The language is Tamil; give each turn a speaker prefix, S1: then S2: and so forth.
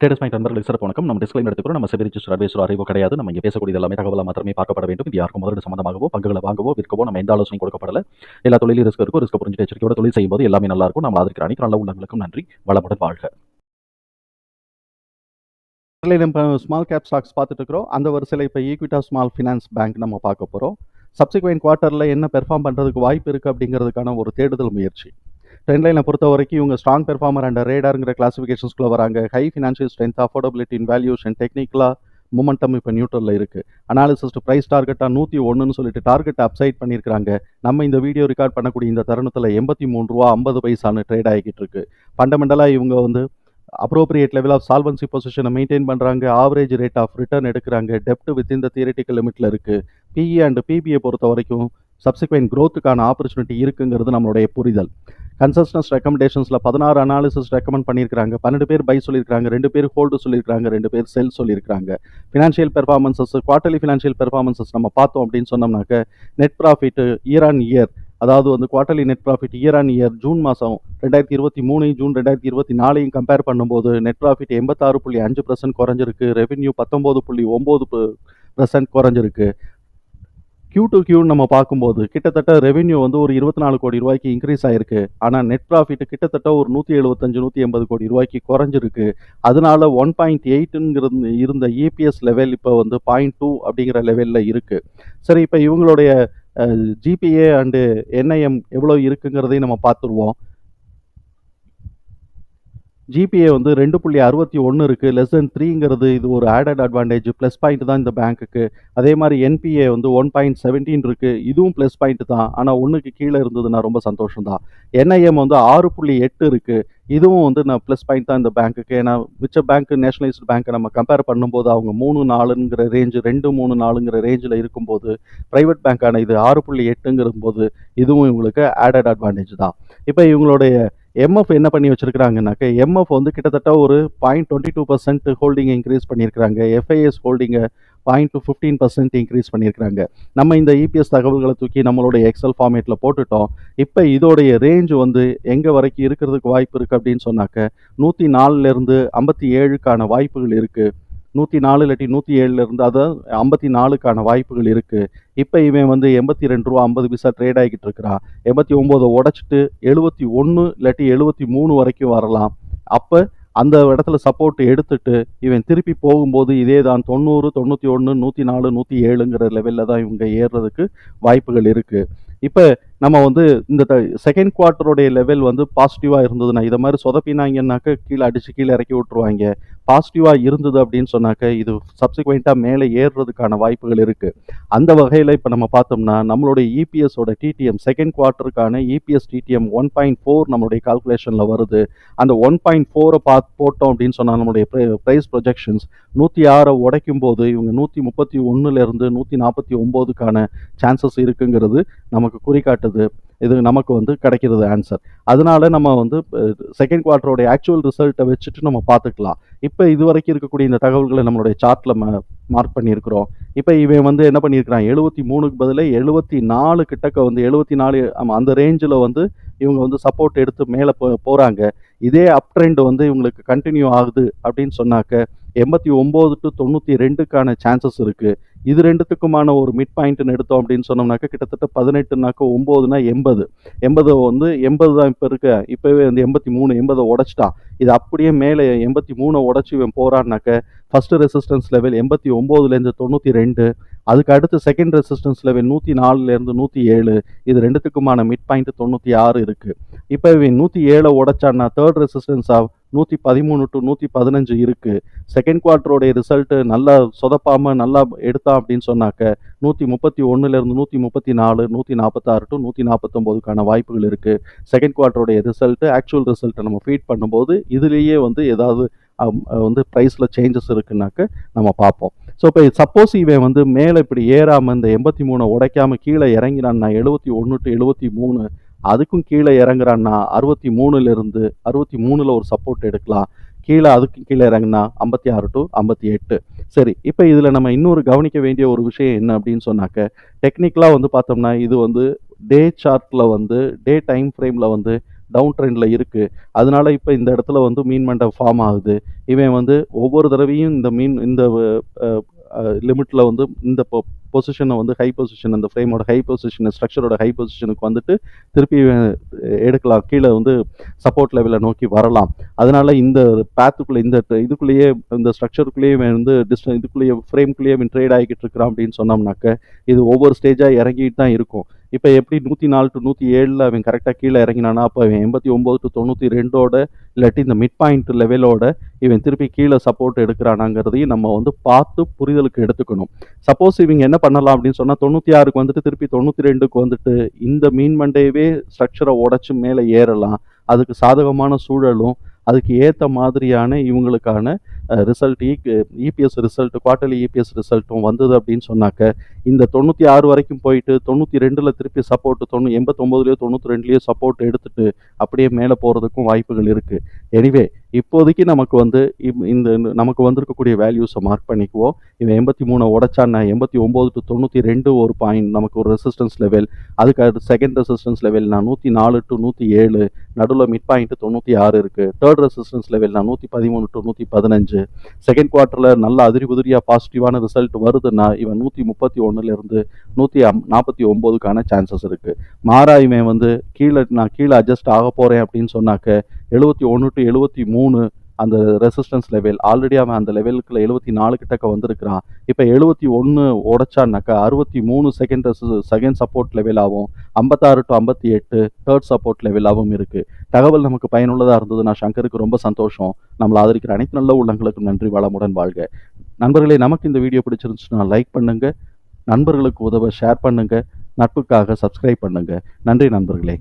S1: ட்ரேடர்ஸ் பாயிண்ட் நண்பர்களுக்கு சிறப்பு வணக்கம். நம்ம டிஸ்கிளைம் எடுத்துக்கிறோம் நம்ம செபி ரிஜிஸ்டர் அட்வைசர் அறிவோ கிடையாது. நம்ம இங்கே பேசக்கூடிய எல்லாமே தகவலாக மாத்திரமே பார்க்கப்பட வேண்டும். இது யாருக்கும் முதலீடு சம்மந்தமாகவோ பங்குகளை வாங்கவோ விற்கவோ நம்ம எந்த ஆலோசனை கொடுக்கப்படல. எல்லா தொழிலும் ரிஸ்க் இருக்கும் ரிஸ்க் புரிஞ்சு எச்சரிக்கையோட தொழில் செய்யும்போது எல்லாமே நல்லா இருக்கும். நம்ம ஆதரிக்கிற அனைத்து நல்ல உள்ளங்களுக்கும் நன்றி. வளமுடன் வாழ்க.
S2: நம்ம ஸ்மால் கேப் ஸ்டாக்ஸ் பார்த்துட்டு இருக்கிறோம். அந்த வரிசையில் இப்போ ஈக்விட்டா ஸ்மால் ஃபினான்ஸ் பேங்க் நம்ம பார்க்க போகிறோம் சப்சிக்வெண்ட் குவார்ட்டரில் என்ன பெர்ஃபார்ம் பண்ணுறதுக்கு வாய்ப்பு இருக்குது அப்படிங்கிறதுக்கான ஒரு தேடுதல் முயற்சி. ட்ரெண்ட் லைனை பொறுத்த வரைக்கும் இவங்க ஸ்ட்ராங் பெர்ஃபார்மர் அண்ட் ரேடாருங்கிற கிளாசிஃபிகேஷன்ஸ்குள்ளே வராங்க. High financial strength affordability in valuation டெக்னிக்கலாக மொமெண்டம் இப்போ நியூட்ரலில் இருக்குது அனாலிசிஸ்ட் ப்ரைஸ் டார்கெட்டாக நூற்றி ஒன்றுன்னு சொல்லிட்டு டார்கெட் அப்சைட் பண்ணியிருக்காங்க நம்ம இந்த வீடியோ ரெக்கார்ட் பண்ணக்கூடிய இந்த தருணத்தில் எண்பத்தி மூணு ரூபா ஐம்பது பைசான்னு ட்ரேட் ஆகிக்கிட்டு இருக்கு. ஃபண்டமெண்டலாக இவங்க வந்து அப்ரோப்ரியேட் லெவல் ஆஃப் சால்வன்சி பொசிஷனை மெயின்டைன் பண்ணுறாங்க ஆவரேஜ் ரேட் ஆஃப் ரிட்டர்ன் எடுக்கிறாங்க. டெப்ட் வித் இந்த தியரட்டிக்கல் லிமிட்டில் இருக்குது பிஇ அண்ட் பிபிஏ பொறுத்த வரைக்கும் சப்சிக்வெண்ட் க்ரோத்துக்கான ஆப்பர்ச்சுனிட்டி இருக்குங்கிறது நம்மளுடைய புரிதல். கன்சஸ்டன்ஸ் ரெக்கமெண்டேஷன்ஸில் பதினாறு அனாலிசிஸ் ரெக்கமெண்ட் பண்ணியிருக்காங்க பன்னெண்டு பேர் பை சொல்லியிருக்காங்க ரெண்டு பேர் ஹோல்டு சொல்லியிருக்காங்க ரெண்டு பேர் செல் சொல்லியிருக்காங்க financial performances quarterly financial performances நம்ம பார்த்தோம் அப்படின்னு சொன்னோம்னாக்க net profit year on year அதாவது வந்து quarterly net profit year on year June மாதம் ரெண்டாயிரத்தி இருபத்தி மூணு ஜூன் ரெண்டாயிரத்தி இருபத்தி நாலையும் கம்பேர் பண்ணும்போது நெட் ப்ராஃபிட் எண்பத்தாறு புள்ளி அஞ்சு பர்சன்ட் குறைஞ்சிருக்கு. ரெவென்யூ பத்தொம்போது புள்ளி ஒம்பது பர்சன்ட் குறைஞ்சிருக்கு. கியூ டு கியூ நம்ம பார்க்கும்போது கிட்டத்தட்ட ரெவென்யூ வந்து ஒரு இருபத்தி நாலு கோடி ரூபாய்க்கு இன்க்ரீஸ் ஆயிருக்கு. ஆனால் நெட் ப்ராஃபிட் கிட்டத்தட்ட ஒரு நூற்றி எழுபத்தஞ்சு நூற்றி எண்பது கோடி ரூபாய்க்கு குறைஞ்சிருக்கு. அதனால ஒன் பாயிண்ட் எயிட்டுங்கிறது இருந்த இபிஎஸ் லெவல் இப்போ வந்து பாயிண்ட் டூ அப்படிங்கிற லெவலில் இருக்குது சரி இப்போ இவங்களுடைய ஜிபிஏ அண்டு என்ஐஎம் எவ்வளோ இருக்குங்கிறதையும் நம்ம பார்த்துருவோம். ஜிபிஏ வந்து ரெண்டு புள்ளி அறுபத்தி ஒன்று இருக்குது லெஸ் தென் த்ரீங்கிறது இது ஒரு ஆடட் அட்வான்டேஜ் ப்ளஸ் பாயிண்ட் தான் இந்த பேங்க்குக்கு அதே மாதிரி என்பிஏ வந்து ஒன் பாயிண்ட் செவன்டீன் இருக்குது இதுவும் ப்ளஸ் பாயிண்ட் தான். ஆனால் ஒன்றுக்கு கீழே இருந்ததுன்னா ரொம்ப சந்தோஷம் தான் என்ஐஎம் வந்து ஆறு புள்ளி எட்டு இருக்குது இதுவும் வந்து நான் ப்ளஸ் பாயிண்ட் தான் இந்த பேங்க்குக்கு ஏன்னா மிச்ச பேங்க் நேஷனலைஸ்டு பேங்க்கை நம்ம கம்பேர் பண்ணும்போது அவங்க மூணு நாலுங்கிற ரேஞ்சு ரெண்டு மூணு நாலுங்கிற ரேஞ்சில் இருக்கும்போது ப்ரைவேட் பேங்க்கான இது ஆறு புள்ளி எட்டுங்கிற போது இதுவும் இவங்களுக்கு ஆடட் அட்வான்டேஜ் தான். இப்போ இவங்களுடைய எம்எஃப் என்ன பண்ணி வச்சிருக்கிறாங்கனாக்க எம்எஃப் வந்து கிட்டத்தட்ட ஒரு point twenty two percent holding increase பண்ணியிருக்கிறாங்க. FIs ஹோல்டிங்கை point two fifteen percent increase பண்ணியிருக்கிறாங்க. நம்ம இந்த இபிஎஸ் தகவல்களை தூக்கி நம்மளுடைய எக்ஸல் ஃபார்மேட்டில் போட்டுட்டோம். இப்போ இதோடைய ரேஞ்ச் வந்து எங்கே வரைக்கும் இருக்கிறதுக்கு வாய்ப்பு இருக்குது அப்படின்னு சொன்னாக்க நூற்றி நாலுலேருந்து ஐம்பத்தி ஏழுக்கான வாய்ப்புகள் இருக்குது நூற்றி நாலு இல்லாட்டி நூற்றி ஏழுலேருந்து அதாவது ஐம்பத்தி நாலுக்கான வாய்ப்புகள் இருக்குது இப்போ இவன் வந்து எண்பத்தி ரெண்டு ரூபா ஐம்பது பைசா ட்ரேட் ஆகிக்கிட்டு இருக்கிறான் எண்பத்தி ஒம்போதை உடச்சிட்டு எழுபத்தி ஒன்று இல்லாட்டி எழுபத்தி மூணு வரைக்கும் வரலாம். அப்போ அந்த இடத்துல சப்போர்ட் எடுத்துட்டு இவன் திருப்பி போகும்போது இதே தான் தொண்ணூறு தொண்ணூற்றி ஒன்று நூற்றி நாலு நூற்றி ஏழுங்கிற லெவலில் தான் இவங்க ஏறுறதுக்கு வாய்ப்புகள் இருக்குது இப்போ நம்ம வந்து இந்த செகண்ட் குவார்ட்டருடைய லெவல் வந்து பாசிட்டிவாக இருந்ததுன்னா இதை மாதிரி சொதப்பினாங்கன்னாக்க கீழே அடித்து கீழே இறக்கி விட்ருவாங்க பாசிட்டிவாக இருந்தது அப்படின்னு சொன்னாக்க இது சப்சிக்வெண்ட்டாக மேலே ஏறுறதுக்கான வாய்ப்புகள் இருக்குது அந்த வகையில் இப்போ நம்ம பார்த்தோம்னா நம்மளுடைய இபிஎஸோட TTM second குவார்ட்டருக்கான EPS TTM one point four நம்மளுடைய கால்குலேஷனில் வருது. அந்த ஒன் பாயிண்ட் ஃபோரை பார்த்து போட்டோம் அப்படின்னு சொன்னால் நம்மளுடைய ப்ரைஸ் ப்ரொஜெக்ஷன்ஸ் நூற்றி ஆறை உடைக்கும் போது இவங்க நூற்றி முப்பத்தி ஒன்றுலேருந்து நூற்றி நாற்பத்தி ஒம்போதுக்கான சான்சஸ் இருக்குங்கிறது நமக்கு குறிக்காட்டுது இது நமக்கு வந்து கிடைக்கிறது ஆன்சர் அதனால நம்ம வந்து செகண்ட் குவார்ட்டரோடைய ஆக்சுவல் ரிசல்ட்டை வச்சுட்டு நம்ம பார்த்துக்கலாம். இப்போ இது வரைக்கும் இருக்கக்கூடிய இந்த தகவல்களை நம்மளுடைய சார்ட்டில் மார்க் பண்ணியிருக்கிறோம். இப்போ இவன் வந்து என்ன பண்ணியிருக்கிறான்? எழுபத்தி மூணுக்கு பதிலாக எழுபத்தி நாலு கிட்டக்க வந்து எழுபத்தி நாலு ஆமாம் அந்த ரேஞ்சில் வந்து இவங்க வந்து சப்போர்ட் எடுத்து மேலே போ போகிறாங்க இதே அப் ட்ரெண்ட் வந்து இவங்களுக்கு கண்டினியூ ஆகுது அப்படின்னு சொன்னாக்க எண்பத்தி ஒம்பது டு தொண்ணூற்றி ரெண்டுக்கான சான்சஸ் இருக்குது இது ரெண்டுத்துக்குமான ஒரு மிட் பாயிண்ட்னு எடுத்தோம் அப்படின்னு சொன்னோம்னாக்கா கிட்டத்தட்ட பதினெட்டுனாக்க ஒம்போதுனா எண்பது. எண்பது வந்து எண்பது தான் இப்போ இருக்க. இப்போவே வந்து எண்பத்தி மூணு எண்பதை உடச்சிட்டான். இது அப்படியே மேலே எண்பத்தி மூணை உடச்சி இவன் போகிறான்னாக்க ஃபஸ்ட்டு ரெசிஸ்டன்ஸ் லெவல் எண்பத்தி ஒம்போதுலேருந்து தொண்ணூற்றி ரெண்டு அதுக்கு அடுத்து செகண்ட் ரெசிஸ்டன்ஸ் லெவல் நூற்றி நாலுலேருந்து நூற்றி ஏழு. இது ரெண்டுத்துக்குமான மிட் பாயிண்ட் தொண்ணூற்றி ஆறு இருக்குது இப்போ இவன் நூற்றி ஏழை உடைச்சான்னா தேர்ட் ரெசிஸ்டன்ஸ் ஆஃப் நூற்றி பதிமூணு டு நூற்றி பதினஞ்சு இருக்குது செகண்ட் குவார்ட்டருடைய ரிசல்ட்டு நல்லா சொதப்பாமல் நல்லா எடுத்தான் அப்படின்னு சொன்னாக்க நூற்றி முப்பத்தி ஒன்றுலேருந்து நூற்றி முப்பத்தி நாலு நூற்றி நாற்பத்தாறு டு நூற்றி நாற்பத்தொம்போதுக்கான வாய்ப்புகள் இருக்குது செகண்ட் குவார்ட்டருடைய ரிசல்ட்டு ஆக்சுவல் ரிசல்ட்டை நம்ம ஃபீட் பண்ணும்போது இதுலேயே வந்து ஏதாவது வந்து ப்ரைஸில் சேஞ்சஸ் இருக்குனாக்க நம்ம பார்ப்போம். ஸோ இப்போ சப்போஸ் இவன் வந்து மேலே இப்படி ஏறாமல் இந்த எண்பத்தி மூணை உடைக்காமல் கீழே இறங்கினான்னா எழுபத்தி ஒன்று டு எழுபத்தி மூணு அதுக்கும் கீழே இறங்குறான்னா அறுபத்தி மூணுலேருந்து அறுபத்தி மூணில் ஒரு சப்போர்ட் எடுக்கலாம். கீழே அதுக்கு கீழே இறங்குனா ஐம்பத்தி ஆறு டு ஐம்பத்தி எட்டு. சரி இப்போ இதில் நம்ம இன்னொரு கவனிக்க வேண்டிய ஒரு விஷயம் என்ன அப்படின்னு சொன்னாக்க டெக்னிக்கலாக வந்து பார்த்தோம்னா இது வந்து டே சார்ட்டில் வந்து டே டைம் ஃப்ரேமில் வந்து டவுன் ட்ரெண்டில் இருக்குது அதனால இப்போ இந்த இடத்துல வந்து மீன் மண்டை ஃபார்ம் ஆகுது. இவன் வந்து ஒவ்வொரு தடவையும் இந்த மீன் இந்த லிமிட்டில் வந்து இந்த பொசிஷனை வந்து ஹை பொசிஷன் அந்த ஃப்ரேமோட ஹை பொசிஷன் ஸ்ட்ரக்சரோட ஹை பொசிஷனுக்கு வந்துட்டு திருப்பி எடுக்கலாம். கீழே வந்து சப்போர்ட் லெவலை நோக்கி வரலாம். அதனால் இந்த பேத்துக்குள்ளே இந்த இதுக்குள்ளேயே இந்த ஸ்ட்ரக்சருக்குள்ளேயே வந்து டிஸ்ட இதுக்குள்ளேயே ஃப்ரேம்குள்ளேயே ட்ரேட் ஆகிக்கிட்டு இருக்கிறான் அப்படின்னு சொன்னோம்னாக்க இது ஒவ்வொரு ஸ்டேஜாக இறங்கிட்டு தான் இருக்கும். இப்போ எப்படி நூற்றி நாலு டு நூற்றி ஏழில் அவன் கரெக்டாக கீழே இறங்கினானா அப்போ அவன் எண்பத்தி ஒம்பது டு தொண்ணூற்றி ரெண்டோட இல்லாட்டி இந்த மிட் பாயிண்ட் லெவலோட இவன் திருப்பி கீழே சப்போர்ட் எடுக்கிறானாங்கிறதையும் நம்ம வந்து பார்த்து புரிதலுக்கு எடுத்துக்கணும். சப்போஸ் இவங்க என்ன பண்ணலாம் அப்படின்னு சொன்னால் தொண்ணூற்றி ஆறுக்கு வந்துட்டு திருப்பி தொண்ணூற்றி ரெண்டுக்கு வந்துட்டு இந்த மீன் மண்டையவே ஸ்ட்ரக்சரை உடச்சி மேலே ஏறலாம். அதுக்கு சாதகமான சூழலும் அதுக்கு ஏற்ற மாதிரியான இவங்களுக்கான result EPS result quarterly EPS ரிசல்ட்டும் வந்தது அப்படின்னு சொன்னாக்க இந்த தொண்ணூற்றி ஆறு வரைக்கும் போயிட்டு தொண்ணூற்றி ரெண்டில் திருப்பி சப்போர்ட் தொண்ணூ எண்பத்தொம்போதுலேயோ தொண்ணூற்றி ரெண்டுலேயோ சப்போர்ட் எடுத்துட்டு அப்படியே மேலே போகிறதுக்கும் வாய்ப்புகள் இருக்குது எனிவே இப்போதைக்கு நமக்கு வந்து இம்- இந்த நமக்கு வந்திருக்கக்கூடிய வேல்யூஸை மார்க் பண்ணிக்குவோம். இவன் எண்பத்தி மூணை உடச்சான்னா எண்பத்தி ஒம்பது டு தொண்ணூற்றி ரெண்டு ஒரு பாயிண்ட் நமக்கு ஒரு ரெசிஸ்டன்ஸ் லெவல் அதுக்கு செகண்ட் ரெசிஸ்டன்ஸ் லெவல்னா நூற்றி நாலு டு நூற்றி ஏழு நடுவில் மிட் பாயிண்ட் தொண்ணூற்றி ஆறு இருக்குது தேர்ட் ரெசிஸ்டன்ஸ் லெவல்னா நூற்றி பதிமூணு டு நூற்றி பதினஞ்சு. செகண்ட் குவார்ட்டரில் நல்ல அதிரி உதிரியாக பாசிட்டிவான ரிசல்ட் வருதுன்னா இவன் நூற்றி முப்பத்தி ஒன்று ஒன்றுலேருந்து நூற்றி அம் நாற்பத்தி ஒம்போதுக்கான சான்சஸ் இருக்குது மாறா இவன் வந்து கீழே நான் கீழே அட்ஜஸ்ட் ஆக போகிறேன் அப்படின்னு சொன்னாக்க எழுபத்தி ஒன்று டு எழுபத்தி மூணு அந்த ரெசிஸ்டன்ஸ் லெவல் ஆல்ரெடி அவன் அந்த லெவலுக்குள்ள எழுபத்தி நாலு கிட்டக்க வந்திருக்கிறான். இப்போ எழுபத்தி ஒன்று உடைச்சான்னாக்கா அறுபத்தி மூணு செகண்ட் செகண்ட் சப்போர்ட் லெவலாகவும் ஐம்பத்தாறு டு ஐம்பத்தி எட்டு தேர்ட் சப்போர்ட் லெவலாகவும் இருக்குது தகவல் நமக்கு பயனுள்ளதாக இருந்தது நான் சங்கருக்கு ரொம்ப சந்தோஷம். நம்மளை ஆதரிக்கிற அனைத்து நல்ல உள்ளங்களுக்கும் நன்றி வளமுடன் வாழ்க. நண்பர்களே நமக்கு இந்த வீடியோ பிடிச்சிருந்துச்சுன்னா லைக் பண்ணுங்க. நண்பர்களுக்கு உதவ ஷேர் பண்ணுங்க. நட்புக்காக சப்ஸ்கிரைப் பண்ணுங்க. நன்றி நண்பர்களே.